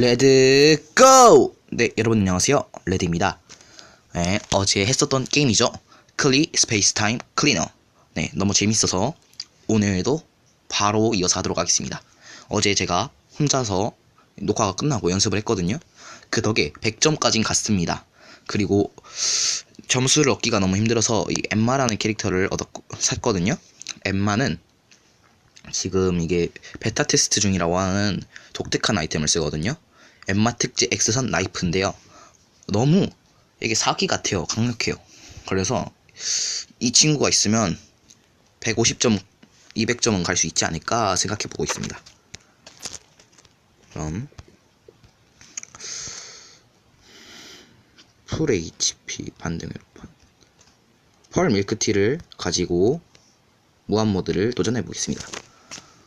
레드 고! 네, 여러분 안녕하세요. 레드입니다. 네, 어제 했었던 게임이죠. 클리 스페이스 타임 클리너. 네, 너무 재밌어서 오늘도 바로 이어서 하도록 하겠습니다. 어제 제가 혼자서 녹화가 끝나고 연습을 했거든요. 그 덕에 100점까진 갔습니다. 그리고 점수를 얻기가 너무 힘들어서 이 엠마라는 캐릭터를 얻었고 샀거든요. 엠마는 지금 이게 베타 테스트 중이라고 하는 독특한 아이템을 쓰거든요. 엠마 특제 엑스선 나이프인데요. 너무 이게 사기 같아요. 강력해요. 그래서 이 친구가 있으면 150점, 200점은 갈 수 있지 않을까 생각해 보고 있습니다. 그럼 풀 HP 반등 회로판 펄 밀크티를 가지고 무한 모드를 도전해 보겠습니다.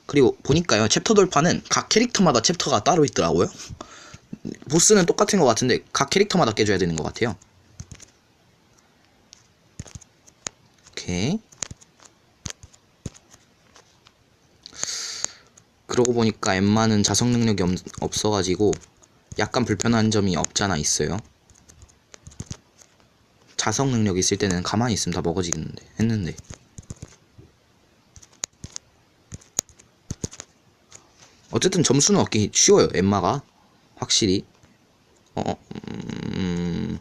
그리고 보니까요 챕터 돌파는 각 캐릭터마다 챕터가 따로 있더라고요. 보스는 똑같은 것 같은데 각 캐릭터마다 깨줘야 되는 것 같아요. 오케이. 그러고 보니까 엠마는 자석 능력이 없, 없어가지고 약간 불편한 점이 없잖아 있어요. 자석 능력 있을 때는 가만히 있으면 다 먹어지겠는데 했는데 어쨌든 점수는 얻기 쉬워요 엠마가 확실히 어 음...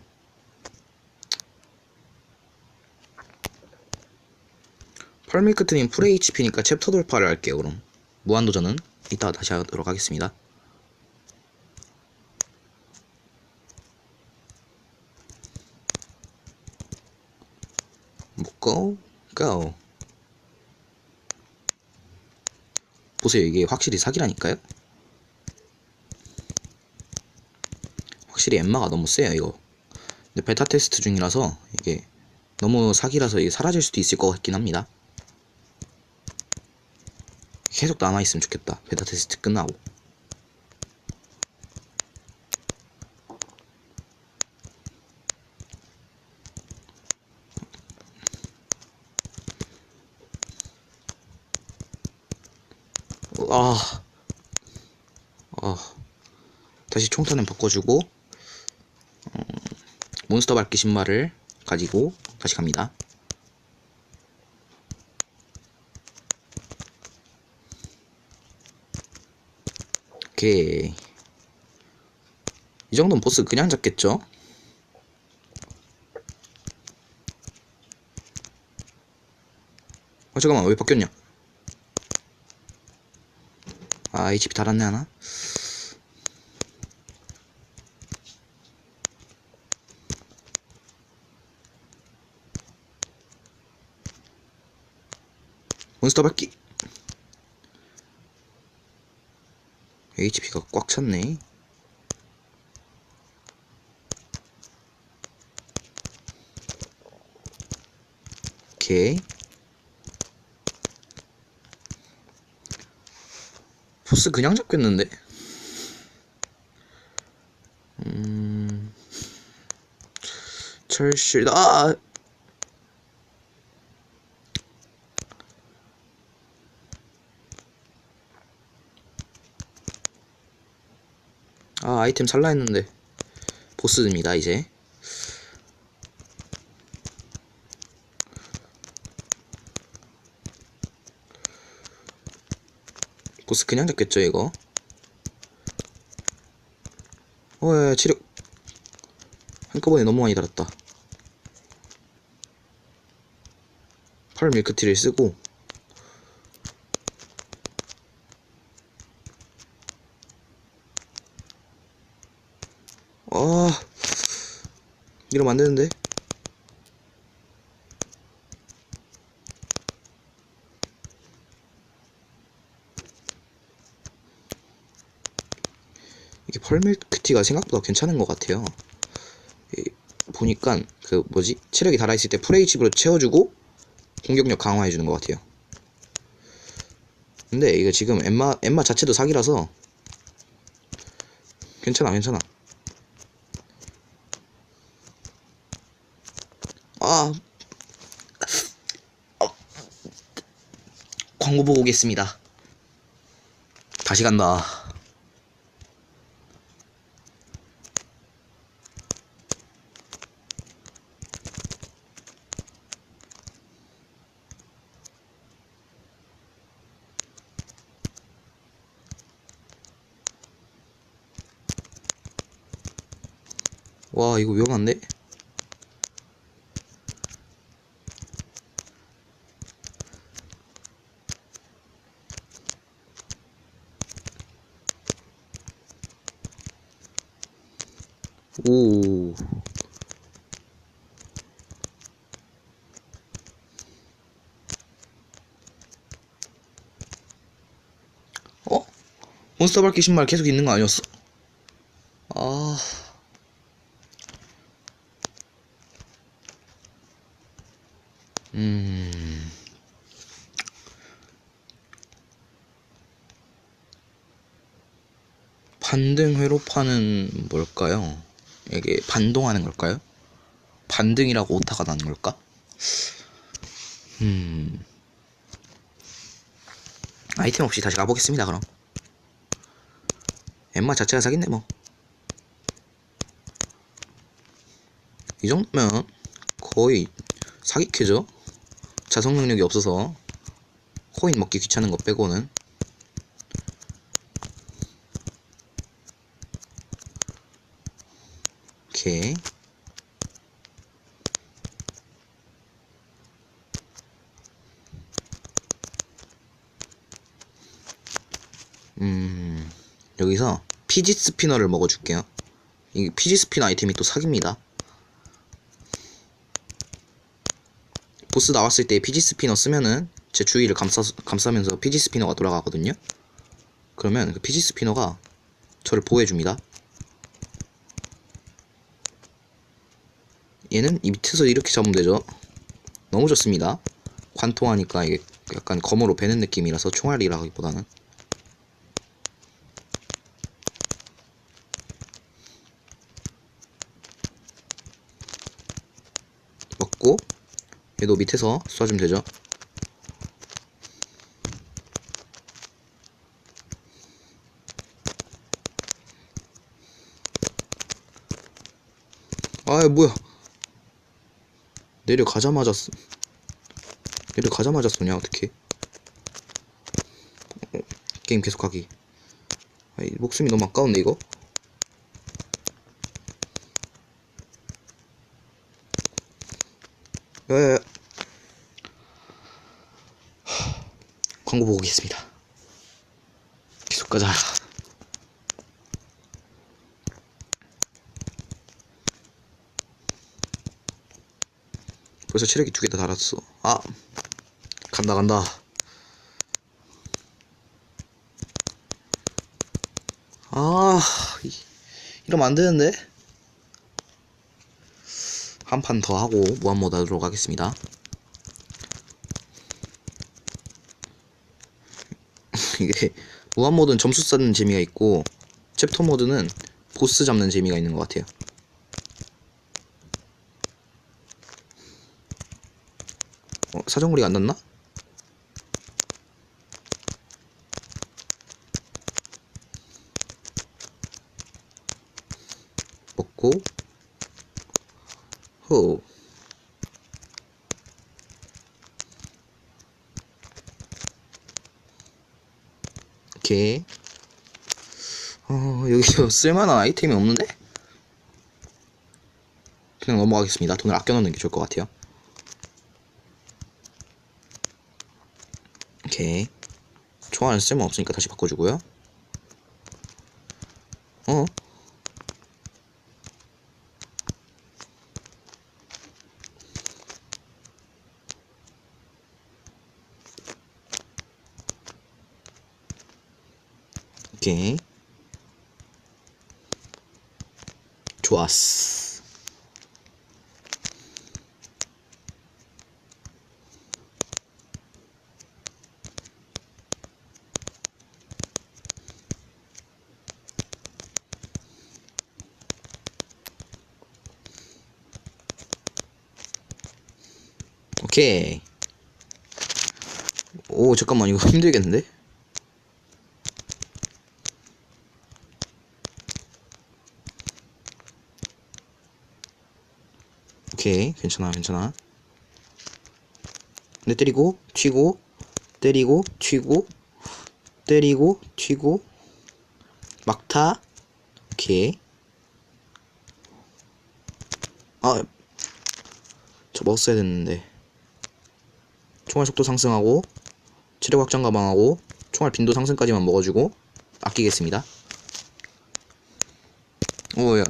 펄밀크트님 풀 HP니까 챕터 돌파를 할게요 그럼 무한도전은 이따가 다시 하도록 하겠습니다 고! 고! 보세요 이게 확실히 사기라니까요 확실히 엠마가 너무 세요 이거. 근데 베타 테스트 중이라서 이게 너무 사기라서 이게 사라질 수도 있을 것 같긴 합니다. 계속 남아있으면 좋겠다. 베타 테스트 끝나고. 아, 아, 다시 총탄은 바꿔주고, 음, 몬스터 밟기 신발을 가지고 다시 갑니다. 오케이. 이 정도면 보스 그냥 잡겠죠? 어, 잠깐만, 왜 바뀌었냐? 아 HP 달았네 하나? 몬스터 받기 HP가 꽉 찼네 오케이 보스 그냥 잡겠는데? 음... 철실 아! 아 아이템 살라 했는데. 보스입니다 이제. 보스 그냥 잡겠죠 이거? 어야 치력 한꺼번에 너무 많이 달았다. 펄 밀크티를 쓰고 아 이러면 안되는데 이게 펄밀크티가 생각보다 괜찮은 것 같아요. 이, 보니까 그 뭐지 체력이 달아있을 때 풀HP로 채워주고 공격력 강화해주는 것 같아요. 근데 이거 지금 엠마 엠마 자체도 사기라서 괜찮아 괜찮아. 아 광고 보고 오겠습니다. 다시 간다. 와 이거 위험한데? 몬스터 밝기 신발 계속 있는 거 아니었어? 아. 음. 반등 회로파는 뭘까요? 이게 반동하는 걸까요? 반등이라고 오타가 나는 걸까? 음. 아이템 없이 다시 가보겠습니다, 그럼. 엠마 자체가 사겠네, 뭐. 이 정도면 거의 사기캐죠? 자성 능력이 없어서 코인 먹기 귀찮은 거 빼고는 오케이 음 여기서 피지 스피너를 먹어줄게요. 이 피지 스피너 아이템이 또 사기입니다. 보스 나왔을 때 피지 스피너 쓰면은 제 주위를 감싸, 감싸면서 피지 스피너가 돌아가거든요. 그러면 그 피지 스피너가 저를 보호해줍니다. 얘는 이 밑에서 이렇게 잡으면 되죠. 너무 좋습니다. 관통하니까 이게 약간 검으로 베는 느낌이라서 총알이라기보다는 먹고 얘도 밑에서 쏴주면 되죠? 아 뭐야. 내려가자마자 쓰... 내려가자마자 쏘냐 어떻게? 게임 계속하기. 아이, 목숨이 너무 아까운데 이거? 야야야 광고 보고 오겠습니다. 계속 가자 벌써 체력이 두 개 다 달았어. 아 간다 간다. 아 이- 이러면 안 되는데? 한 판 더 하고 무한모드 하도록 하겠습니다 이게 무한 모드는 점수 쌓는 재미가 있고 챕터 모드는 보스 잡는 재미가 있는 것 같아요 어, 사정거리가 안 났나? 먹고 호 오케이 어 여기서 쓸만한 아이템이 없는데? 그냥 넘어가겠습니다. 돈을 아껴 놓는 게 좋을 것 같아요. 오케이. 총알은 쓸모없으니까 다시 바꿔주고요 어? 오케이 좋았어 오케이 오 잠깐만 이거 힘들겠는데? 오케이 괜찮아 괜찮아 근데 때리고 튀고 때리고 튀고 때리고 튀고 막타 오케이 아, 저 먹었어야 됐는데. 총알 속도 상승하고, 체력 확장 가방하고, 총알 빈도 상승까지만 먹어주고, 아끼겠습니다. 오야.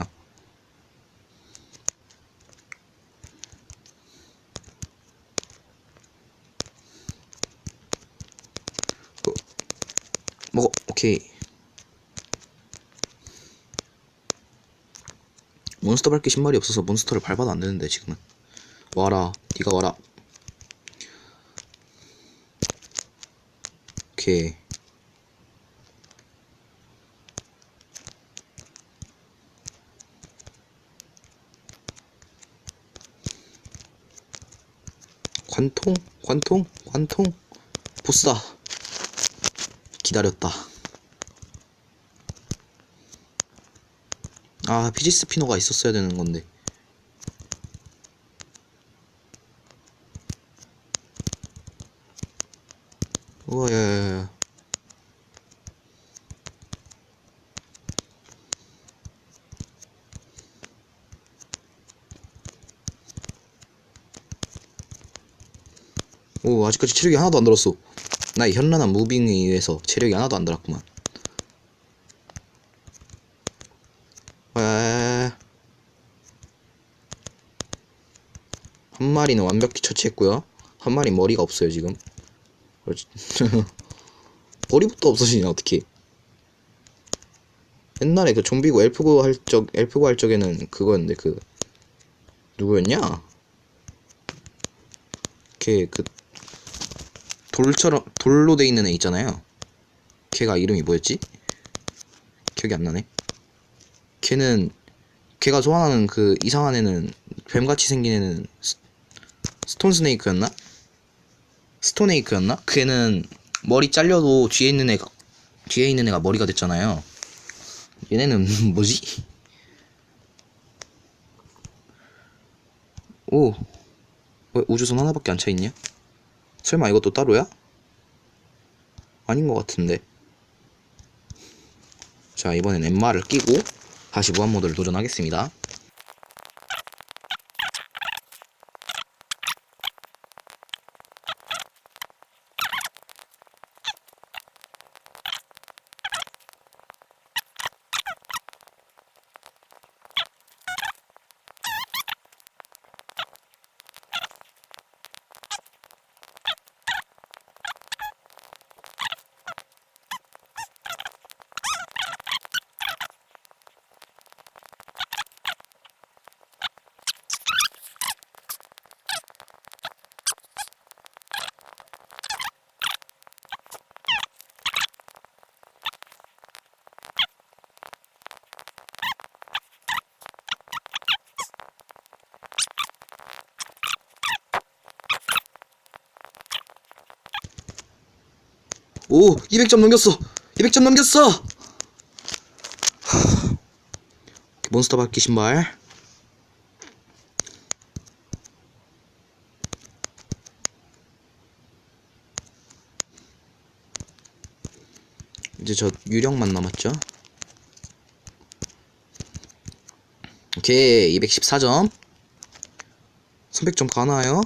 먹어, 오케이. 몬스터 밟기 신발이 없어서 몬스터를 밟아도 안 되는데 지금은. 와라. 네가 와라. 오케이. 관통? 관통? 관통? 보스다 기다렸다. 아 피지 스피너가 있었어야 되는 건데. 우와 야야야. 오 아직까지 체력이 하나도 안 들었어 나의 현란한 무빙에 의해서 체력이 하나도 안 들었구만 에... 한 마리는 완벽히 처치했고요. 한 마리 머리가 없어요 지금. 머리부터 없어지냐 어떻게? 옛날에 그 좀비고 엘프고 할 적 엘프고 할 적에는 그거였는데 그 누구였냐? 걔그 돌처럼 돌로 돼 있는 애 있잖아요. 걔가 이름이 뭐였지? 기억이 안 나네. 걔는 걔가 소환하는 그 이상한 애는 뱀같이 생긴 애는 스, 스톤 스네이크였나? 스톤에이크였나? 그 애는 머리 잘려도 뒤에 있는 애가 뒤에 있는 애가 머리가 됐잖아요. 얘네는 뭐지? 오, 왜 우주선 하나밖에 안 차 있냐? 설마 이것도 따로야? 아닌 것 같은데. 자 이번엔 엠마를 끼고 다시 무한 모드를 도전하겠습니다. 오, 200점 넘겼어. 200점 넘겼어. 하. 몬스터 바퀴 신발. 이제 저 유령만 남았죠. 오케이, 214점. 300점 가나요?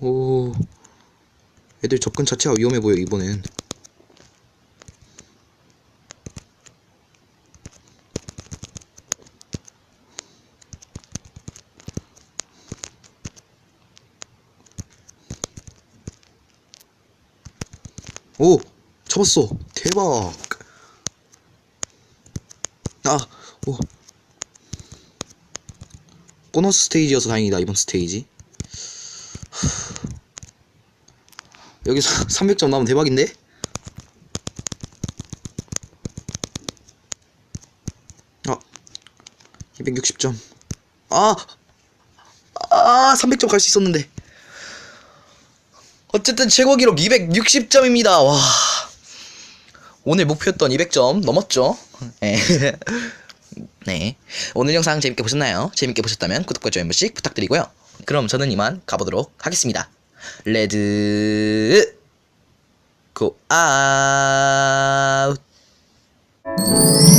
오, 애들 접근 자체가 위험해 보여, 이번엔. 오! 잡았어! 대박! 아! 오. 보너스 스테이지여서 다행이다, 이번 스테이지. 여기서 300점 나오면 대박인데? 아 260점 아! 아 300점 갈 수 있었는데 어쨌든 최고 기록 260점입니다 와 오늘 목표였던 200점 넘었죠 네. 네 오늘 영상 재밌게 보셨나요? 재밌게 보셨다면 구독과 좋아요 한 번씩 부탁드리고요 그럼 저는 이만 가보도록 하겠습니다 레드 고 아웃 네.